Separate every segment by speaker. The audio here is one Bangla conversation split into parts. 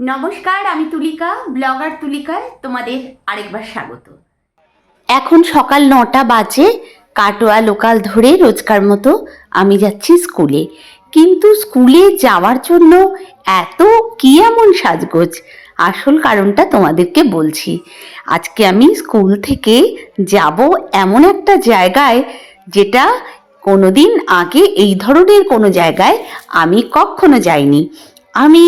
Speaker 1: নমস্কার, আমি তুলিকা, ব্লগার তুলিকায় তোমাদের আরেকবার স্বাগত। এখন সকাল নটা বাজে, কাটোয়া লোকাল ধরে রোজকার মতো আমি যাচ্ছি স্কুলে। কিন্তু স্কুলে যাওয়ার জন্য এত কি এমন সাজগোজ? আসল কারণটা তোমাদেরকে বলছি। আজকে আমি স্কুল থেকে যাব এমন একটা জায়গায় যেটা কোনোদিন আগে এই ধরনের কোনো জায়গায় আমি কখনো যাইনি। আমি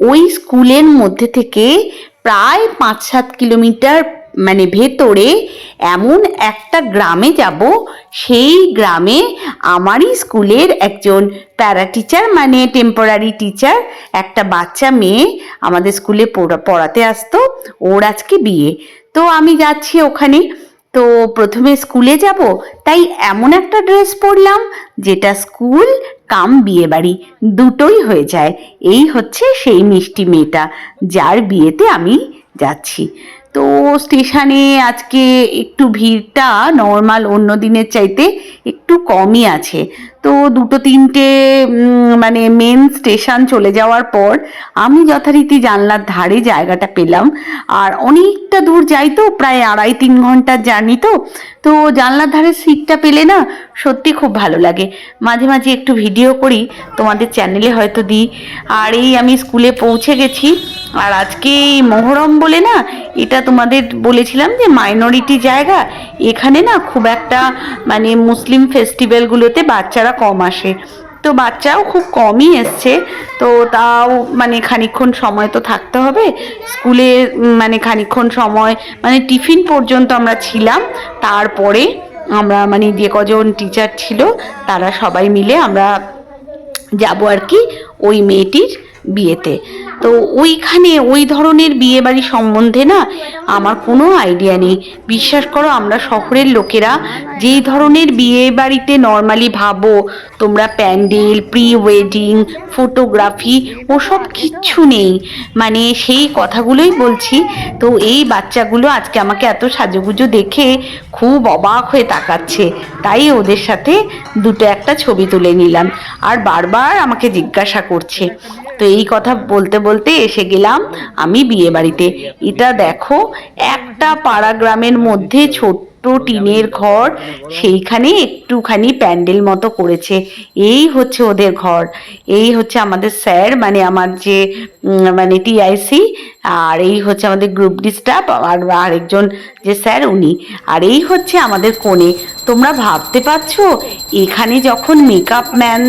Speaker 1: ওই স্কুলের মধ্যে থেকে প্রায় পাঁচ সাত কিলোমিটার মানে ভেতরে এমন একটা গ্রামে যাব, সেই গ্রামে আমারই স্কুলের একজন প্যারা টিচার মানে টেম্পোরারি টিচার একটা বাচ্চা মেয়ে আমাদের স্কুলে পড়া- পড়াতে আসতো, ওর আজকে বিয়ে। তো আমি যাচ্ছি ওখানে তো প্রথমে স্কুলে যাব, তাই এমন একটা ড্রেস পরলাম, যেটা স্কুল কাম বিয়ে বাড়ি দুটোই হয়ে যায়। এই হচ্ছে সেই মিষ্টি মেয়েটা, যার বিয়েতে আমি যাচ্ছি। তো স্টেশনে আজকে একটু ভিড়টা নর্মাল অন্য দিনের চাইতে একটু কমই আছে। তো দুটো তিনটে মানে মেন স্টেশন চলে যাওয়ার পর আমি যথারীতি জানলার ধারে জায়গাটা পেলাম। আর অনেকটা দূর যাই তো, প্রায় আড়াই তিন ঘণ্টার জার্নি তো। তো জানলার ধারে সিটটা পেলে না সত্যি খুব ভালো লাগে। মাঝে মাঝে একটু ভিডিও করি, তোমাদের চ্যানেলে হয়তো দিই। আর এই আমি স্কুলে পৌঁছে গেছি। আর আজকে মহরম বলে না এটা তোমাদের বলেছিলাম যে মাইনরিটি জায়গা, এখানে না খুব একটা মানে মুসলিম ফেস্টিভ্যালগুলোতে বাচ্চারা কম আসে। তো বাচ্চাও খুব কমই এসছে, তো তাও মানে খানিকক্ষণ সময় তো থাকতে হবে। স্কুলে মানে খানিকক্ষণ সময় মানে টিফিন পর্যন্ত আমরা ছিলাম। তারপরে আমরা মানে যে কজন টিচার ছিল, তারা সবাই মিলে আমরা যাব আর কি ওই মেয়েটির বিয়েতে। তো ওইখানে ওই ধরনের বিয়ে বাড়ি সম্বন্ধে না আমার কোনো আইডিয়া নেই। বিশ্বাস করো, আমরা শহরের লোকেরা যেই ধরনের বিয়ে বাড়িতে নর্মালি ভাবো, তোমরা প্যান্ডেল প্রি ওয়েডিং ফটোগ্রাফি ওসব কিচ্ছু নেই। মানে সেই কথাগুলোই বলছি। তো এই বাচ্চাগুলো আজকে আমাকে এত সাজুগুজু দেখে খুব অবাক হয়ে তাকাচ্ছে। তাই ওদের সাথে দুটো একটা ছবি তুলে নিলাম। আর বারবার আমাকে জিজ্ঞাসা করছে তো এই কথা বলতে বলতে এসে গেলাম আমি বিয়ে বাড়িতে। এটা দেখো, একটা পাড়া গ্রামের মধ্যে ছোট্ট টিনের ঘর, সেইখানে একটুখানি প্যান্ডেল মতো করেছে। এই হচ্ছে ওদের ঘর। এই হচ্ছে আমাদের স্যার মানে আমার যে মানে টিআইসি আর এই হচ্ছে আমাদের গ্রুপ ডি স্টাফ, আর আরেকজন যে স্যার উনি। আর এই হচ্ছে আমাদের কোণে। তোমরা ভাবতে পারছ, এখানে যখন মেকআপ ম্যান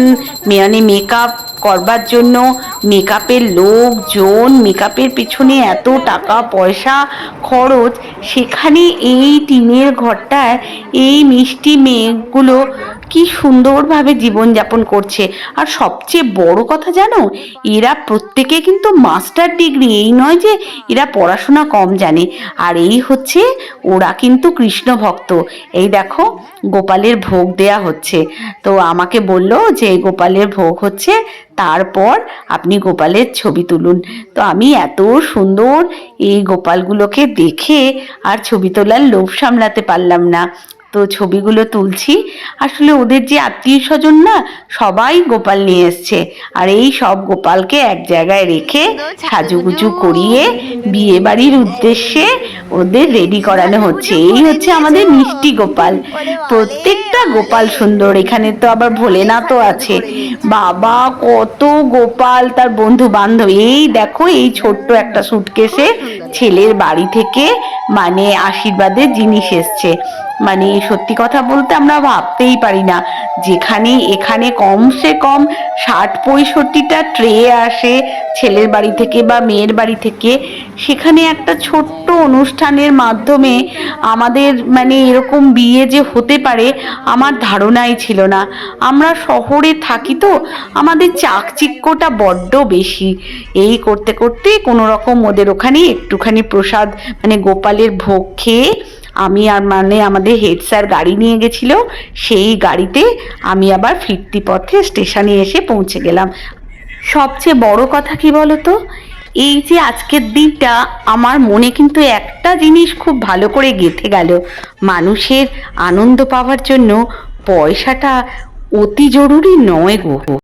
Speaker 1: মানে মেকআপ করবার জন্য মেকআপের লোকজন, মেকআপের পিছনে এত টাকা পয়সা খরচ, সেখানে এই টিনের ঘরটায় এই মিষ্টি মেয়েগুলো কি সুন্দরভাবে জীবনযাপন করছে। আর সবচেয়ে বড় কথা জানো, এরা প্রত্যেকে কিন্তু মাস্টার ডিগ্রি, এই নয় যে এরা পড়াশোনা কম জানে। আর এই হচ্ছে, ওরা কিন্তু কৃষ্ণ ভক্ত। এই দেখো, গোপালের ভোগ দেয়া হচ্ছে। তো আমাকে বলল যে গোপালের ভোগ হচ্ছে, তারপর আপনি গোপালের ছবি তুলুন। তো আমি এত সুন্দর এই গোপালগুলোকে দেখে আর ছবি তোলার লোভ সামলাতে পারলাম না। তো ছবিগুলো তুলছি। আসলে ওদের যে আত্মীয় স্বজন না, সবাই গোপাল নিয়ে এসছে। আর এই সব গোপালকে এক জায়গায় রেখে সাজুগুজু করিয়ে বিয়ে বাড়ির উদ্দেশ্যে ওদের রেডি করানো হচ্ছে। এই হচ্ছে আমাদের মিষ্টি গোপাল। প্রত্যেকটা গোপাল সুন্দর। এখানে তো আবার ভোলেনাথও আছে। বাবা, কত গোপাল তার বন্ধু বান্ধব এই দেখো, এই ছোট্ট একটা সুটকেসে ছেলের বাড়ি থেকে মানে আশীর্বাদের জিনিস এসছে। মানে সত্যি কথা বলতে আমরা ভাবতেই পারি না। যেখানে এখানে কমসে কম ষাট পঁয়ষট্টিটা ট্রে আসে ছেলের বাড়ি থেকে বা মেয়ের বাড়ি থেকে। সেখানে একটা ছোট্ট অনুষ্ঠানের মাধ্যমে আমাদের মানে এরকম বিয়ে যে হতে পারে আমার ধারণাই ছিল না। আমরা শহরে থাকি তো, আমাদের চাকচিক্যটা বড্ড বেশি। এই করতে করতে কোনো রকম ওদের ওখানে একটুখানি প্রসাদ মানে গোপালের ভোগ খেয়ে আমি আর মানে আমাদের হেড স্যার গাড়ি নিয়ে গেছিল, সেই গাড়িতে আমি আবার ফিরতি পথে স্টেশনে এসে পৌঁছে গেলাম। সবচেয়ে বড় কথা কি বলতো? এই যে আজকের দিনটা, আমার মনে কিন্তু একটা জিনিস খুব ভালো করে গেঁথে গেল। মানুষের আনন্দ পাওয়ার জন্য পয়সাটা অতি জরুরি নয় গো।